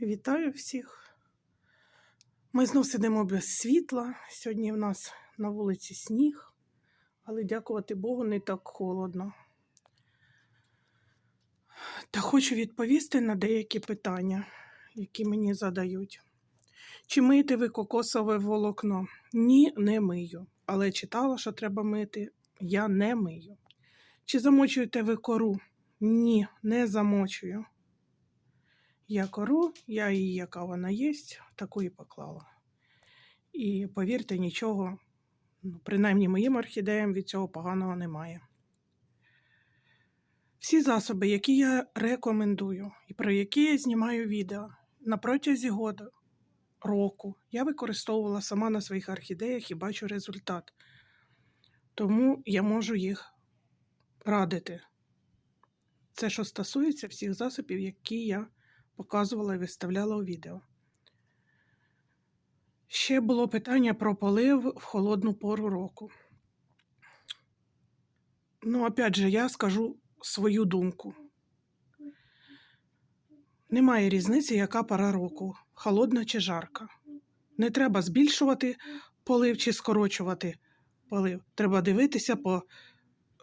Вітаю всіх. Ми знов сидимо без світла. Сьогодні в нас на вулиці сніг, але дякувати Богу, не так холодно. Та хочу відповісти на деякі питання, які мені задають. Чи миєте ви кокосове волокно? Ні, не мию. Але читала, що треба мити. Я не мию. Чи замочуєте ви кору? Ні, не замочую. Я кору, я її, яка вона є, таку і поклала. І повірте, нічого, ну, принаймні моїм орхідеям від цього поганого немає. Всі засоби, які я рекомендую і про які я знімаю відео на протязі года, року, я використовувала сама на своїх орхідеях і бачу результат. Тому я можу їх радити. Це що стосується всіх засобів, які я показувала і виставляла у відео. Ще було питання про полив в холодну пору року. Ну, опять же, я скажу свою думку. Немає різниці, яка пора року, холодна чи жарка. Не треба збільшувати полив чи скорочувати полив. Треба дивитися по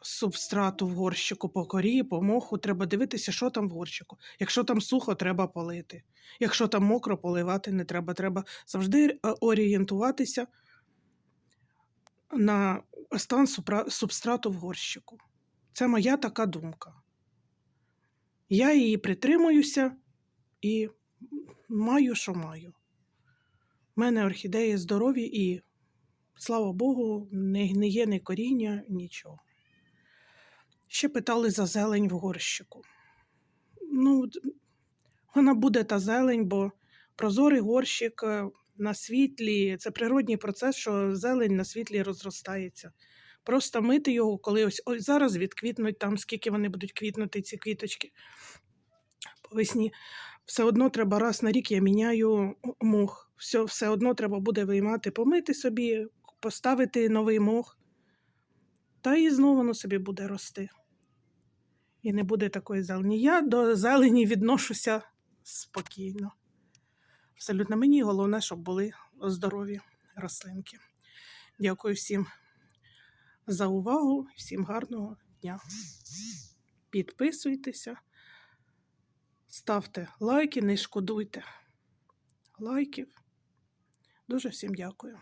субстрату в горщику, по корі, по моху. Треба дивитися, що там в горщику. Якщо там сухо, треба полити. Якщо там мокро, поливати не треба. Треба завжди е, орієнтуватися на стан субстрату в горщику. Це моя така думка. Я її притримуюся і маю, що маю. У мене орхідеї здорові і, слава Богу, не гниє ні коріння, нічого. Ще питали за зелень в горщику. Ну, вона буде та зелень, бо прозорий горщик е, на світлі це природній процес, що зелень на світлі розростається. Просто мити його, коли ось, ось зараз відквітнуть там, скільки вони будуть квітнути, ці квіточки по весні. Все одно треба раз на рік я міняю мох. Все, все одно треба буде виймати, помити собі, поставити новий мох. Та і знову воно собі буде рости. І не буде такої зелені. Я до зелені відношуся спокійно. Абсолютно мені головне, щоб були здорові рослинки. Дякую всім за увагу, всім гарного дня. Підписуйтеся, ставте лайки, не шкодуйте лайків. Дуже всім дякую.